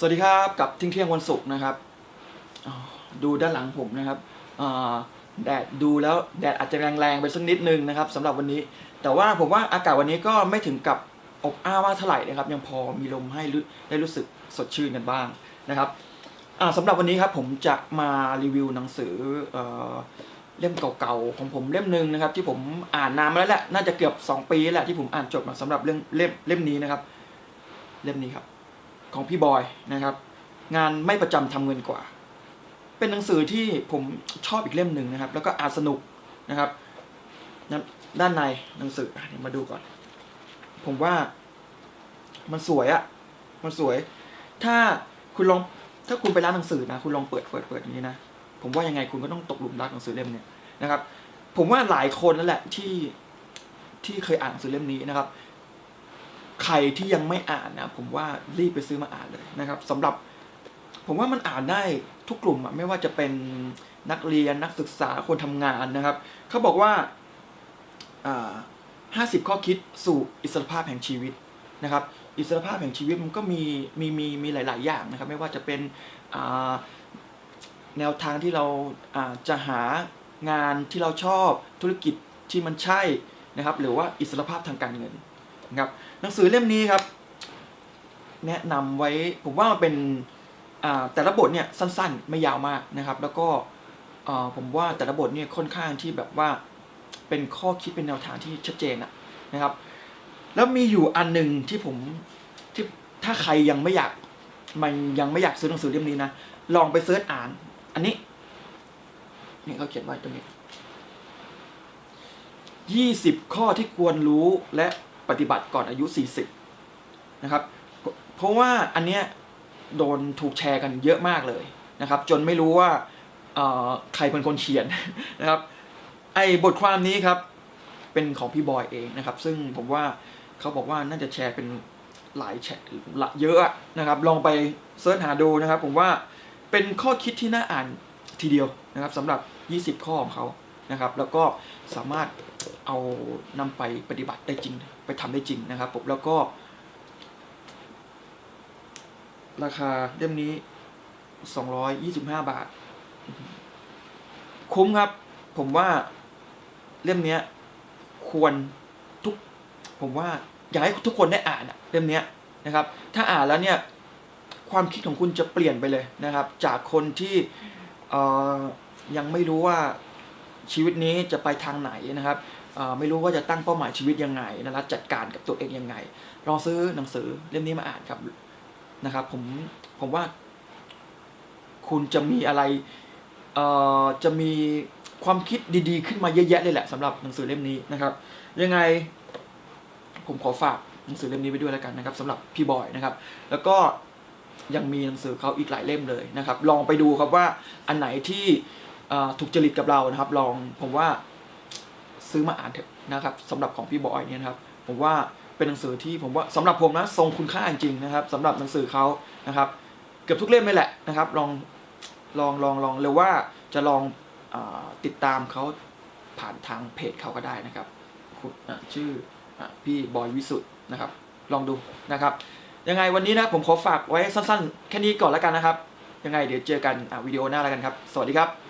สวัสดีครับกับทิ้งเที่ยงวันศุกร์นะครับดูด้านหลังผมนะครับแดดดูแล้วแดดอาจจะแรงๆไปสักนิดนึงนะครับสำหรับวันนี้ แต่ว่าผมว่าอากาศวันนี้ก็ไม่ถึงกับอบอ้าวมากเท่าไหร่นะครับ ยังพอมีลมให้ได้รู้สึกสดชื่นกันบ้างนะครับอ่าสำหรับวันนี้ครับผมจะมารีวิวหนังสือเออเล่มเก่าๆของผมเล่มหนึ่งนะครับ ที่ผมอ่านนานมาแล้วแหละน่าจะเกือบ 2 ปีแล้วแหละที่ผมอ่านจบมาสำหรับเรื่องเล่มเล่มนี้นะครับ เล่มนี้ครับ ของพี่บอยนะครับ งานไม่ประจำทำเงินกว่า เป็นหนังสือที่ผมชอบอีกเล่มหนึ่งนะครับ แล้วก็อ่านสนุกนะครับด้านในหนังสือเดี๋ยวมาดูก่อน ผมว่ามันสวยอะมันสวย ถ้าคุณลองถ้าคุณไปร้านหนังสือนะคุณลองเปิดเปิดเปิดอย่างนี้นะผมว่ายังไงคุณก็ต้องตกหลุมรักหนังสือเล่มเนี้ยนะครับ ผมว่าหลายคนนั่นแหละที่ที่เคยอ่านหนังสือเล่มนี้นะครับ รที่ยังไม่อ่านนะผมว่ารีบไปซื้อมาอ่านเลยนะครับสำหรับผมว่ามันอ่านได้ทุกกลุ่มอะไม่ว่าจะเป็นนักเรียนนักศึกษาคนทำงานนะครับเขาบอกว่าห้าสิบข้อคิดสู่อิสรภาพแห่งชีวิตนะครับ อิสรภาพแห่งชีวิตมันก็มีมีมีมีหลาย ๆ อย่างนะครับ ไม่ว่าจะเป็นแนวทางที่เราจะหางานที่เราชอบธุรกิจที่มันใช่นะครับ หรือว่าอิสรภาพทางการเงิน นะครับหนังสือเล่มนี้ครับ แนะนำไว้ผมว่ามันเป็นแต่ละบทเนี่ยสั้นๆ ไม่ยาวมากนะครับ แล้วก็ผมว่าแต่ละบทเนี่ยค่อนข้างที่แบบว่าเป็นข้อคิดเป็นแนวทางที่ชัดเจนนะครับ แล้วมีอยู่อันหนึ่งที่ผมที่ถ้าใครยังไม่อยากมันยังไม่อยากซื้อหนังสือเล่มนี้นะลองไปเสิร์ชอ่าน อันนี้นี่เขาเขียนไว้ตรงนี้ยี่สิบข้อที่ควรรู้และ ปฏิบัติก่อนอายุ 40 นะครับ เพราะว่าอันเนี้ยโดนถูกแชร์กันเยอะมากเลยนะครับ จนไม่รู้ว่าใครเป็นคนเขียนนะครับ ไอ้บทความนี้ครับ เป็นของพี่บอยเองนะครับ ซึ่งผมว่าเขาบอกว่าน่าจะแชร์เป็นหลายแชร์เยอะอะนะครับ ลองไปเสิร์ชหาดูนะครับ ผมว่าเป็นข้อคิดที่น่าอ่านทีเดียวนะครับสำหรับ 20 ข้อของเขา นะครับ แล้วก็สามารถเอานำไปปฏิบัติได้จริง ไปทำได้จริงนะครับผมแล้วก็ ราคาเล่มนี้ 225 บาท คุ้มครับ ผมว่าเล่มเนี้ย ควรทุก ผมว่าอยากให้ทุกคนได้อ่านเล่มเนี้ยนะครับ ถ้าอ่านแล้วเนี่ยความคิดของคุณจะเปลี่ยนไปเลยนะครับ จากคนที่ยังไม่รู้ว่า ชีวิตนี้จะไปทางไหนนะครับไม่รู้ว่าจะตั้งเป้าหมายชีวิตยังไงนะครับจัดการกับตัวเองยังไงลองซื้อหนังสือเล่มนี้มาอ่านครับนะครับ ผมผมว่า คุณจะมีอะไรจะมีความคิดดีๆ ขึ้นมาเยอะแยะเลยแหละสำหรับหนังสือเล่มนี้นะครับ ยังไง ผมขอฝากหนังสือเล่มนี้ไปด้วยแล้วกันนะครับสำหรับพี่บอยนะครับ แล้วก็ยังมีหนังสือเขาอีกหลายเล่มเลยนะครับ ลองไปดูครับว่าอันไหนที่ ถูกจริตกับเรานะครับ ลองผมว่าซื้อมาอ่านเถอะนะครับสำหรับของพี่บอยเนี่ยนะครับผมว่าเป็นหนังสือที่ผมว่าสำหรับผมนะทรงคุณค่าจริงนะครับสำหรับหนังสือเขานะครับ เกือบทุกเล่มเลยแหละนะครับ ลองลองลองลองหรือว่าจะลองอติดตามเขาผ่านทางเพจเขาก็ได้นะครับคุณชื่ออพี่บอยวิสุทธ์นะครับ ลองดูนะครับ ยังไงวันนี้นะผมขอฝากไว้สั้นๆ แค่นี้ก่อนแล้วกันนะครับ ยังไงเดี๋ยวเจอกันวิดีโอหน้าแล้วกันครับ สวัสดีครับ